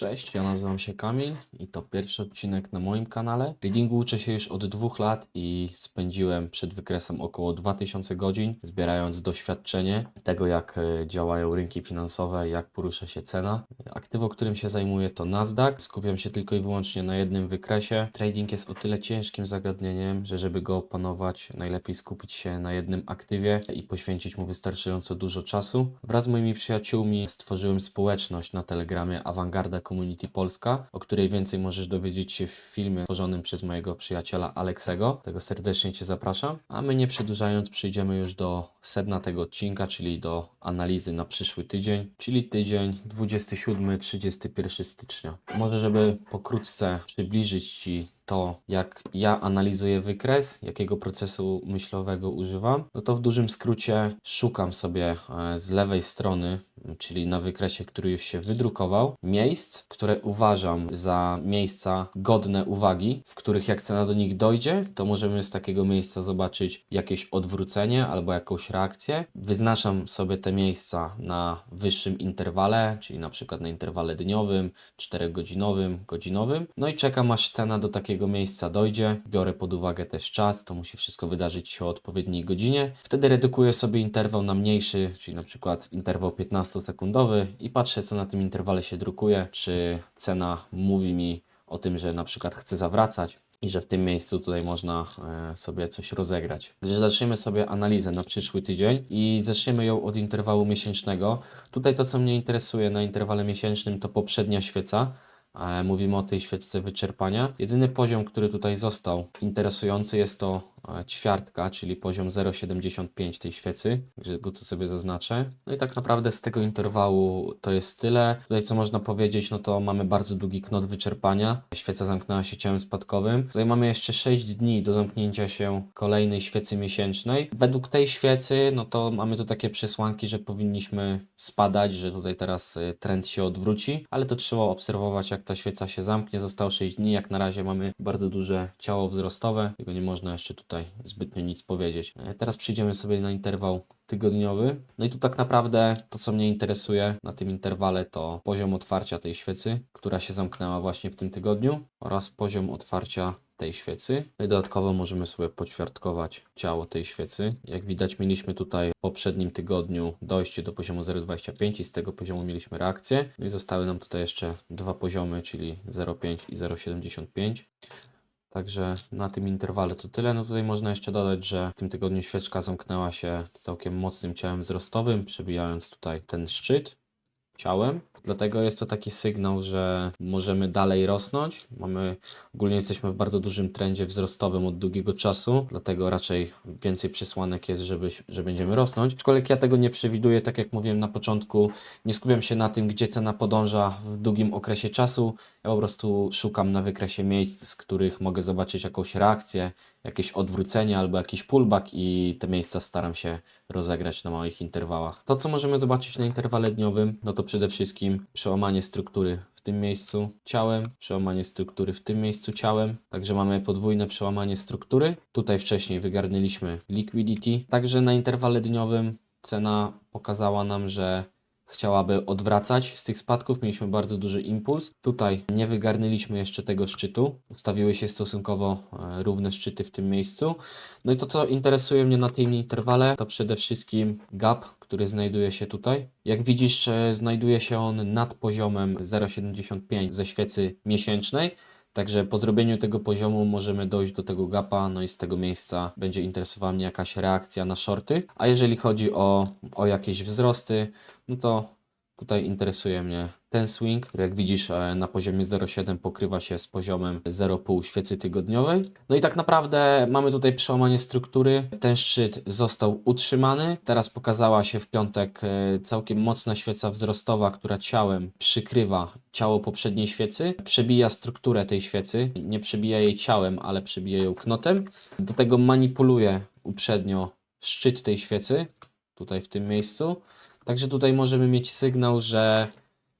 Cześć, ja nazywam się Kamil i to pierwszy odcinek na moim kanale. Readingu uczę się już od dwóch lat i spędziłem przed wykresem około 2000 godzin, zbierając doświadczenie tego, jak e, działają rynki finansowe, jak porusza się cena. Aktywo, którym się zajmuję to Nasdaq. Skupiam się tylko i wyłącznie na jednym wykresie. Trading jest o tyle ciężkim zagadnieniem, że żeby go opanować, najlepiej skupić się na jednym aktywie i poświęcić mu wystarczająco dużo czasu. Wraz z moimi przyjaciółmi stworzyłem społeczność na Telegramie Awangarda Community Polska, o której więcej możesz dowiedzieć się w filmie tworzonym przez mojego przyjaciela Aleksego. Tego serdecznie Cię zapraszam. A my nie przedłużając, przejdziemy już do sedna tego odcinka, czyli do analizy na przyszły tydzień, czyli tydzień 27-31 stycznia. Może, żeby pokrótce przybliżyć Ci to, jak ja analizuję wykres, jakiego procesu myślowego używam, no to w dużym skrócie szukam sobie e, z lewej strony, czyli na wykresie, który już się wydrukował, miejsc, które uważam za miejsca godne uwagi, w których jak cena do nich dojdzie, to możemy z takiego miejsca zobaczyć jakieś odwrócenie albo jakąś reakcję. Wyznaczam sobie te miejsca na wyższym interwale, czyli na przykład na interwale dniowym, 4-godzinowym, godzinowym. No i czekam aż cena do takiego miejsca dojdzie. Biorę pod uwagę też czas, to musi wszystko wydarzyć się o odpowiedniej godzinie. Wtedy redukuję sobie interwał na mniejszy, czyli na przykład interwał 15-sekundowy i patrzę co na tym interwale się drukuje, czy cena mówi mi o tym, że na przykład chce zawracać i że w tym miejscu tutaj można e, sobie coś rozegrać. Zaczniemy sobie analizę na przyszły tydzień i zaczniemy ją od interwału miesięcznego. Tutaj to, co mnie interesuje na interwale miesięcznym, to poprzednia świeca. E, Mówimy o tej świeczce wyczerpania. Jedyny poziom, który tutaj został interesujący jest to ćwiartka, czyli poziom 0,75 tej świecy, także go sobie zaznaczę. No i tak naprawdę z tego interwału to jest tyle. Tutaj co można powiedzieć, no to mamy bardzo długi knot wyczerpania. Świeca zamknęła się ciałem spadkowym. Tutaj mamy jeszcze 6 dni do zamknięcia się kolejnej świecy miesięcznej. Według tej świecy, no to mamy tu takie przesłanki, że powinniśmy spadać, że tutaj teraz y, trend się odwróci, ale to trzeba obserwować, jak ta świeca się zamknie. Zostało 6 dni, jak na razie mamy bardzo duże ciało wzrostowe, tego nie można jeszcze tutaj zbytnio nic powiedzieć. E, Teraz przejdziemy sobie na interwał tygodniowy. No i tu tak naprawdę to, co mnie interesuje na tym interwale, to poziom otwarcia tej świecy, która się zamknęła właśnie w tym tygodniu oraz poziom otwarcia tej świecy. No dodatkowo możemy sobie poćwiartkować ciało tej świecy. Jak widać, mieliśmy tutaj w poprzednim tygodniu dojście do poziomu 0,25 i z tego poziomu mieliśmy reakcję. No i zostały nam tutaj jeszcze dwa poziomy, czyli 0,5 i 0,75. Także na tym interwale to tyle. No tutaj można jeszcze dodać, że w tym tygodniu świeczka zamknęła się całkiem mocnym ciałem wzrostowym, przebijając tutaj ten szczyt ciałem. Dlatego jest to taki sygnał, że możemy dalej rosnąć. Mamy, ogólnie jesteśmy w bardzo dużym trendzie wzrostowym od długiego czasu, dlatego raczej więcej przesłanek jest, żeby, że będziemy rosnąć. Aczkolwiek ja tego nie przewiduję, tak jak mówiłem na początku, nie skupiam się na tym, gdzie cena podąża w długim okresie czasu. Ja po prostu szukam na wykresie miejsc, z których mogę zobaczyć jakąś reakcję, jakieś odwrócenie albo jakiś pullback i te miejsca staram się rozegrać na małych interwałach. To, co możemy zobaczyć na interwale dniowym, no to przede wszystkim przełamanie struktury w tym miejscu ciałem, przełamanie struktury w tym miejscu ciałem. Także mamy podwójne przełamanie struktury. Tutaj wcześniej wygarnęliśmy liquidity. Także na interwale dniowym cena pokazała nam, że chciałaby odwracać z tych spadków. Mieliśmy bardzo duży impuls. Tutaj nie wygarnęliśmy jeszcze tego szczytu. Ustawiły się stosunkowo e, równe szczyty w tym miejscu. No i to, co interesuje mnie na tym interwale, to przede wszystkim gap, który znajduje się tutaj. Jak widzisz, e, znajduje się on nad poziomem 0,75 ze świecy miesięcznej. Także po zrobieniu tego poziomu możemy dojść do tego gapa, no i z tego miejsca będzie interesowała mnie jakaś reakcja na shorty. A jeżeli chodzi o, o jakieś wzrosty, no to tutaj interesuje mnie ten swing, który jak widzisz e, na poziomie 0,7 pokrywa się z poziomem 0,5 świecy tygodniowej. No i tak naprawdę mamy tutaj przełamanie struktury. Ten szczyt został utrzymany. Teraz pokazała się w piątek e, całkiem mocna świeca wzrostowa, która ciałem przykrywa ciało poprzedniej świecy, przebija strukturę tej świecy, nie przebija jej ciałem, ale przebija ją knotem. Do tego manipuluje uprzednio szczyt tej świecy, tutaj w tym miejscu. Także tutaj możemy mieć sygnał, że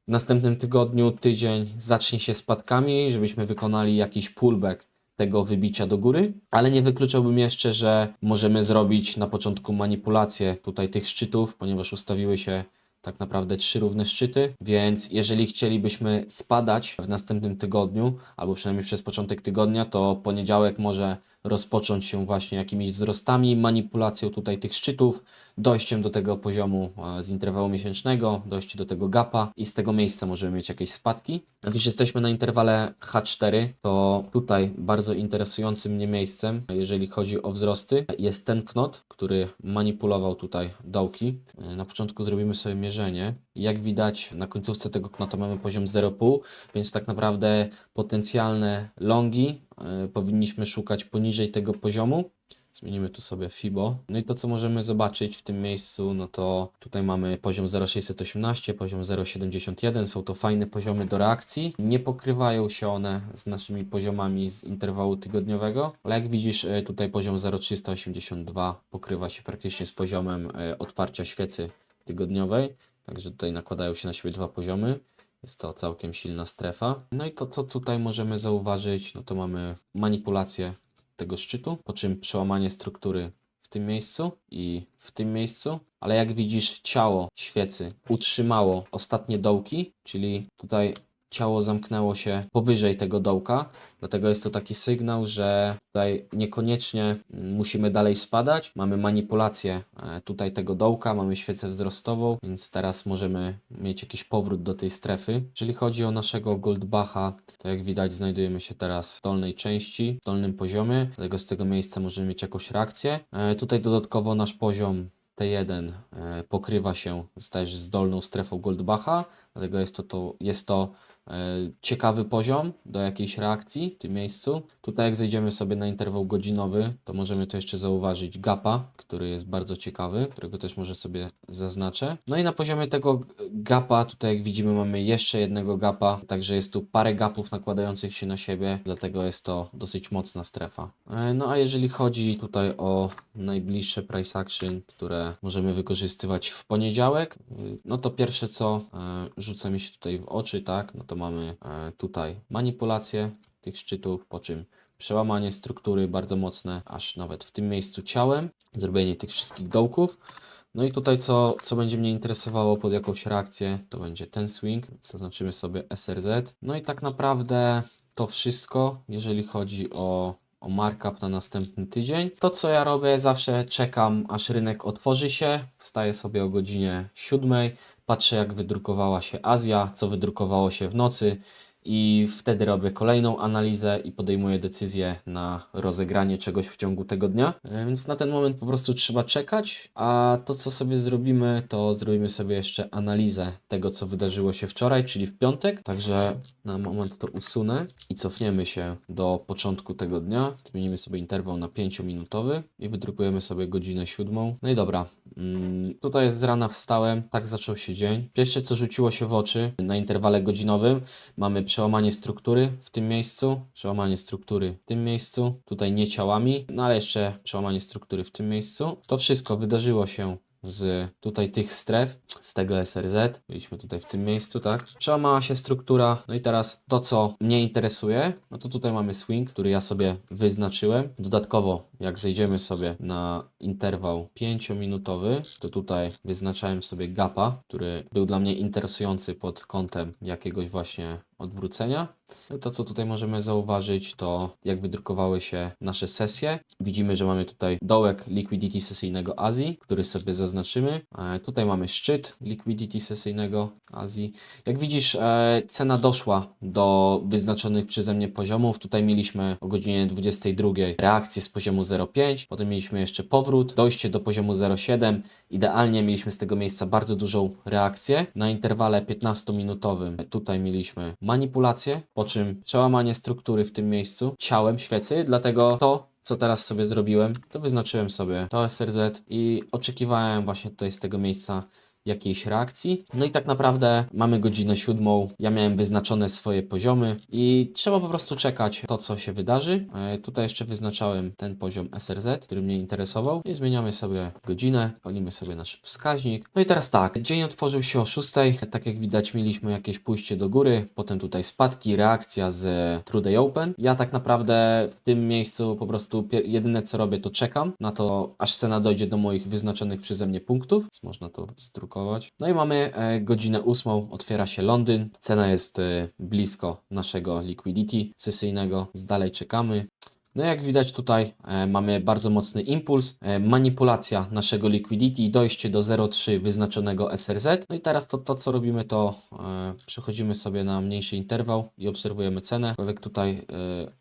w następnym tygodniu, tydzień zacznie się spadkami, żebyśmy wykonali jakiś pullback tego wybicia do góry, ale nie wykluczałbym jeszcze, że możemy zrobić na początku manipulację tutaj tych szczytów, ponieważ ustawiły się tak naprawdę trzy równe szczyty, więc jeżeli chcielibyśmy spadać w następnym tygodniu, albo przynajmniej przez początek tygodnia, to poniedziałek może rozpocząć się właśnie jakimiś wzrostami, manipulacją tutaj tych szczytów, dojściem do tego poziomu e, z interwału miesięcznego, dojście do tego gapa i z tego miejsca możemy mieć jakieś spadki. Jak już jesteśmy na interwale H4, to tutaj bardzo interesującym mnie miejscem, jeżeli chodzi o wzrosty, jest ten knot, który manipulował tutaj dołki. E, Na początku zrobimy sobie mierzenie. Jak widać na końcówce tego knota mamy poziom 0,5, więc tak naprawdę potencjalne longi e, powinniśmy szukać poniżej tego poziomu. Zmienimy tu sobie FIBO. No i to, co możemy zobaczyć w tym miejscu, no to tutaj mamy poziom 0,618, poziom 0,71. Są to fajne poziomy do reakcji. Nie pokrywają się one z naszymi poziomami z interwału tygodniowego, ale jak widzisz, e, tutaj poziom 0,382 pokrywa się praktycznie z poziomem e, otwarcia świecy tygodniowej. Także tutaj nakładają się na siebie dwa poziomy. Jest to całkiem silna strefa. No i to, co tutaj możemy zauważyć, no to mamy manipulację tego szczytu, po czym przełamanie struktury w tym miejscu i w tym miejscu, ale jak widzisz ciało świecy utrzymało ostatnie dołki, czyli tutaj ciało zamknęło się powyżej tego dołka, dlatego jest to taki sygnał, że tutaj niekoniecznie musimy dalej spadać, mamy manipulację e, tutaj tego dołka, mamy świecę wzrostową, więc teraz możemy mieć jakiś powrót do tej strefy. Jeżeli chodzi o naszego Goldbacha, to jak widać znajdujemy się teraz w dolnej części, w dolnym poziomie, dlatego z tego miejsca możemy mieć jakąś reakcję. E, Tutaj dodatkowo nasz poziom T1 e, pokrywa się też z dolną strefą Goldbacha, dlatego jest to, to, jest to ciekawy poziom do jakiejś reakcji w tym miejscu. Tutaj jak zejdziemy sobie na interwał godzinowy, to możemy tu jeszcze zauważyć gapa, który jest bardzo ciekawy, którego też może sobie zaznaczę. No i na poziomie tego gapa, tutaj jak widzimy mamy jeszcze jednego gapa, także jest tu parę gapów nakładających się na siebie, dlatego jest to dosyć mocna strefa. E, No a jeżeli chodzi tutaj o najbliższe price action, które możemy wykorzystywać w poniedziałek, y, no to pierwsze co e, rzuca mi się tutaj w oczy, tak, no to mamy e, tutaj manipulację tych szczytów, po czym przełamanie struktury bardzo mocne, aż nawet w tym miejscu ciałem, zrobienie tych wszystkich dołków. No i tutaj co, co będzie mnie interesowało pod jakąś reakcję, to będzie ten swing, zaznaczymy sobie SRZ. No i tak naprawdę to wszystko, jeżeli chodzi o, o markup na następny tydzień. To co ja robię, zawsze czekam aż rynek otworzy się, wstaję sobie o godzinie 7, patrzę jak wydrukowała się Azja, co wydrukowało się w nocy i wtedy robię kolejną analizę i podejmuję decyzję na rozegranie czegoś w ciągu tego dnia. E, Więc na ten moment po prostu trzeba czekać, a to co sobie zrobimy, to zrobimy sobie jeszcze analizę tego, co wydarzyło się wczoraj, czyli w piątek. Także na moment to usunę i cofniemy się do początku tego dnia. Zmienimy sobie interwał na 5-minutowy i wydrukujemy sobie godzinę 7. No i dobra, mm, tutaj jest z rana wstałem, tak zaczął się dzień. Pierwsze co rzuciło się w oczy na interwale godzinowym, mamy przełamanie struktury w tym miejscu, przełamanie struktury w tym miejscu, tutaj nie ciałami, no ale jeszcze przełamanie struktury w tym miejscu. To wszystko wydarzyło się z tutaj tych stref, z tego SRZ. Byliśmy tutaj w tym miejscu, tak? Przełamała się struktura. No i teraz to, co mnie interesuje, no to tutaj mamy swing, który ja sobie wyznaczyłem. Dodatkowo, jak zejdziemy sobie na interwał 5-minutowy, to tutaj wyznaczałem sobie gapa, który był dla mnie interesujący pod kątem jakiegoś właśnie odwrócenia. To, co tutaj możemy zauważyć, to jak wydrukowały się nasze sesje. Widzimy, że mamy tutaj dołek liquidity sesyjnego Azji, który sobie zaznaczymy. E, tutaj mamy szczyt liquidity sesyjnego Azji. Jak widzisz, e, cena doszła do wyznaczonych przeze mnie poziomów. Tutaj mieliśmy o godzinie 22 reakcję z poziomu 0,5, potem mieliśmy jeszcze powrót, dojście do poziomu 0,7. Idealnie mieliśmy z tego miejsca bardzo dużą reakcję. Na interwale 15-minutowym tutaj mieliśmy manipulację, po czym przełamanie struktury w tym miejscu ciałem świecy, dlatego to co teraz sobie zrobiłem, to wyznaczyłem sobie to SRZ i oczekiwałem właśnie tutaj z tego miejsca jakiejś reakcji. No i tak naprawdę mamy godzinę siódmą, ja miałem wyznaczone swoje poziomy i trzeba po prostu czekać to, co się wydarzy. E, tutaj jeszcze wyznaczałem ten poziom SRZ, który mnie interesował i zmieniamy sobie godzinę, palimy sobie nasz wskaźnik. No i teraz tak, dzień otworzył się o 6, tak jak widać mieliśmy jakieś pójście do góry, potem tutaj spadki, reakcja z True Day Open. Ja tak naprawdę w tym miejscu po prostu jedyne co robię to czekam na to, aż cena dojdzie do moich wyznaczonych przeze mnie punktów, więc można to zdrukować No i mamy e, godzinę ósmą, otwiera się Londyn. Cena jest e, blisko naszego liquidity sesyjnego, z dalej czekamy. No jak widać tutaj e, mamy bardzo mocny impuls, e, manipulacja naszego liquidity, dojście do 0,3 wyznaczonego SRZ. No i teraz to, to co robimy to e, przechodzimy sobie na mniejszy interwał i obserwujemy cenę. Aczkolwiek tutaj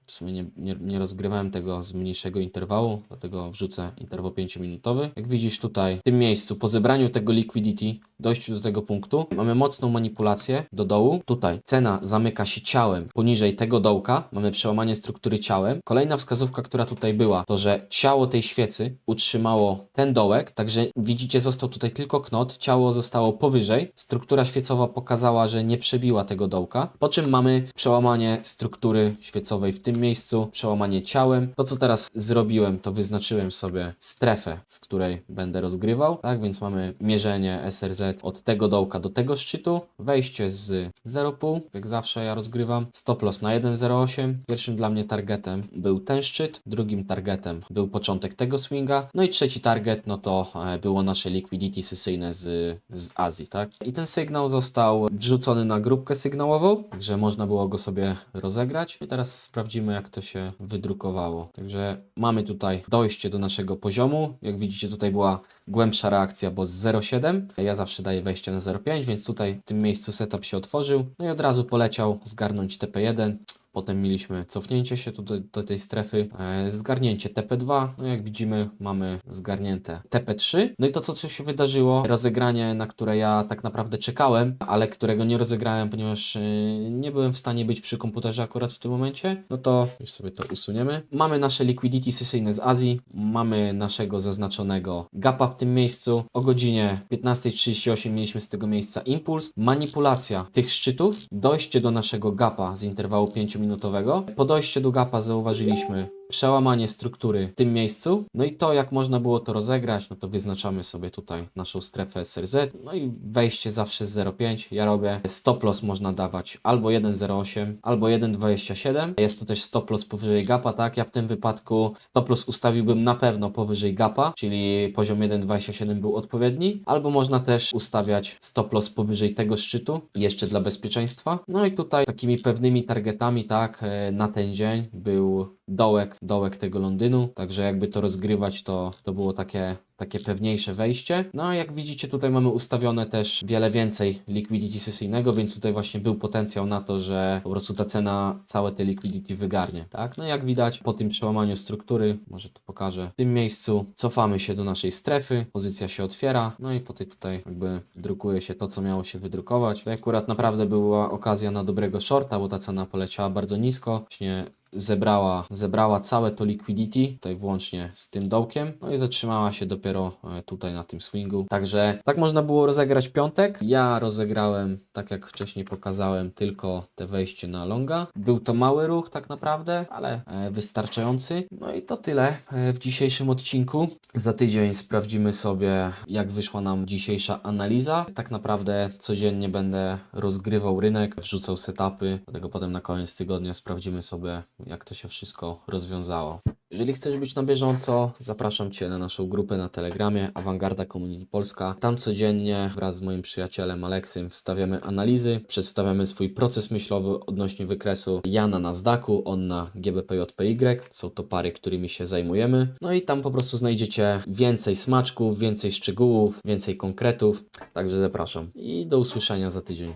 w sumie nie, nie, nie rozgrywałem tego z mniejszego interwału, dlatego wrzucę interwał 5-minutowy. Jak widzisz tutaj w tym miejscu po zebraniu tego liquidity, dojściu do tego punktu, mamy mocną manipulację do dołu. Tutaj cena zamyka się ciałem poniżej tego dołka, mamy przełamanie struktury ciałem. Kolejna wskazówka, która tutaj była, to że ciało tej świecy utrzymało ten dołek, także widzicie, został tutaj tylko knot, ciało zostało powyżej, struktura świecowa pokazała, że nie przebiła tego dołka, po czym mamy przełamanie struktury świecowej w tym miejscu, przełamanie ciałem. To, co teraz zrobiłem, to wyznaczyłem sobie strefę, z której będę rozgrywał, tak, więc mamy mierzenie SRZ od tego dołka do tego szczytu, wejście z 0,5, jak zawsze ja rozgrywam, stop loss na 1,08. Pierwszym dla mnie targetem był ten szczyt, drugim targetem był początek tego swinga, no i trzeci target, no to e, było nasze liquidity sesyjne z, z Azji, tak. I ten sygnał został wrzucony na grupkę sygnałową, także można było go sobie rozegrać. I teraz sprawdzimy, jak to się wydrukowało. Także mamy tutaj dojście do naszego poziomu. Jak widzicie, tutaj była głębsza reakcja, bo z 0,7. Ja zawsze daję wejście na 0,5, więc tutaj w tym miejscu setup się otworzył. No i od razu poleciał zgarnąć TP1. Potem mieliśmy cofnięcie się tu do, tej strefy, e, zgarnięcie TP2, no jak widzimy mamy zgarnięte TP3. No i to co, się wydarzyło, rozegranie, na które ja tak naprawdę czekałem, ale którego nie rozegrałem, ponieważ e, nie byłem w stanie być przy komputerze akurat w tym momencie, no to już sobie to usuniemy. Mamy nasze liquidity sesyjne z Azji, mamy naszego zaznaczonego gapa w tym miejscu. O godzinie 15.38 mieliśmy z tego miejsca impuls, manipulacja tych szczytów, dojście do naszego gapa z interwału 5-minutowego. Po dojściu do gapa zauważyliśmy przełamanie struktury w tym miejscu. No i to, jak można było to rozegrać, no to wyznaczamy sobie tutaj naszą strefę SRZ. No i wejście zawsze z 0,5. Ja robię stop loss można dawać albo 1,08, albo 1,27. Jest to też stop loss powyżej gapa, tak? Ja w tym wypadku stop loss ustawiłbym na pewno powyżej gapa, czyli poziom 1,27 był odpowiedni. Albo można też ustawiać stop loss powyżej tego szczytu, jeszcze dla bezpieczeństwa. No i tutaj takimi pewnymi targetami, tak, e, na ten dzień był dołek, dołek tego Londynu, także jakby to rozgrywać, to, to było takie, takie pewniejsze wejście. No a jak widzicie, tutaj mamy ustawione też wiele więcej liquidity sesyjnego, więc tutaj właśnie był potencjał na to, że po prostu ta cena całe te liquidity wygarnie, tak? No jak widać, po tym przełamaniu struktury, może to pokażę, w tym miejscu cofamy się do naszej strefy, pozycja się otwiera, no i po tej tutaj jakby drukuje się to, co miało się wydrukować. To akurat naprawdę była okazja na dobrego shorta, bo ta cena poleciała bardzo nisko, właśnie zebrała, zebrała całe to liquidity, tutaj włącznie z tym dołkiem, no i zatrzymała się dopiero e, tutaj na tym swingu. Także tak można było rozegrać piątek. Ja rozegrałem, tak jak wcześniej pokazałem, tylko te wejście na longa. Był to mały ruch tak naprawdę, ale e, wystarczający. No i to tyle e, w dzisiejszym odcinku. Za tydzień sprawdzimy sobie, jak wyszła nam dzisiejsza analiza. Tak naprawdę codziennie będę rozgrywał rynek, wrzucał setupy, dlatego potem na koniec tygodnia sprawdzimy sobie, jak to się wszystko rozwiązało. Jeżeli chcesz być na bieżąco, zapraszam Cię na naszą grupę na Telegramie Awangarda Community Polska. Tam codziennie wraz z moim przyjacielem Aleksym wstawiamy analizy, przedstawiamy swój proces myślowy odnośnie wykresu. Ja na Nasdaqu, on na GBPJPY. Są to pary, którymi się zajmujemy. No i tam po prostu znajdziecie więcej smaczków, więcej szczegółów, więcej konkretów. Także zapraszam i do usłyszenia za tydzień.